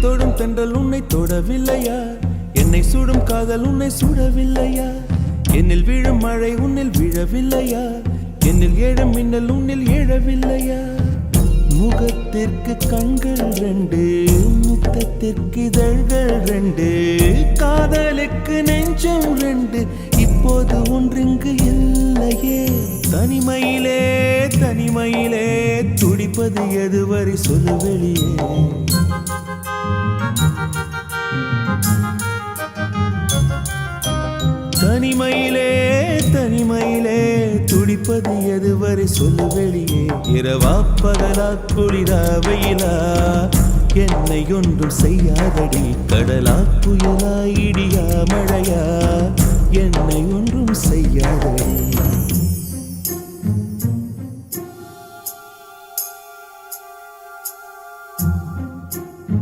தொடும் தென்றல் உன்னை தொடவில்லையா? என்னை சுடும் காதல் உன்னை சுடவில்லையா? என்னில் விழும் மழை உன்னில் விழவில்லையா? என்னில் ஏழும் மின்னல் உன்னில் ஏழவில்லையா முகத்திற்கு கண்கள் ரெண்டு முத்தத்திற்கு இதழ்கள் ரெண்டு காதலுக்கு நெஞ்சம் ரெண்டு இப்போது ஒன்றிங்கு இல்லையே. தனிமையிலே தனிமையிலே துடிப்பது எதுவரை சொல்லு வெளியே. தனிமையிலே தனிமையிலே துடிப்பது எதுவரை சொல்லு வெளியே. இரவா பகலா குளிரா வெயிலா என்னை ஒன்றும் செய்யாதடி. கடலா புயலா இடியா மழையா என்னை ஒன்றும் செய்யாதடி.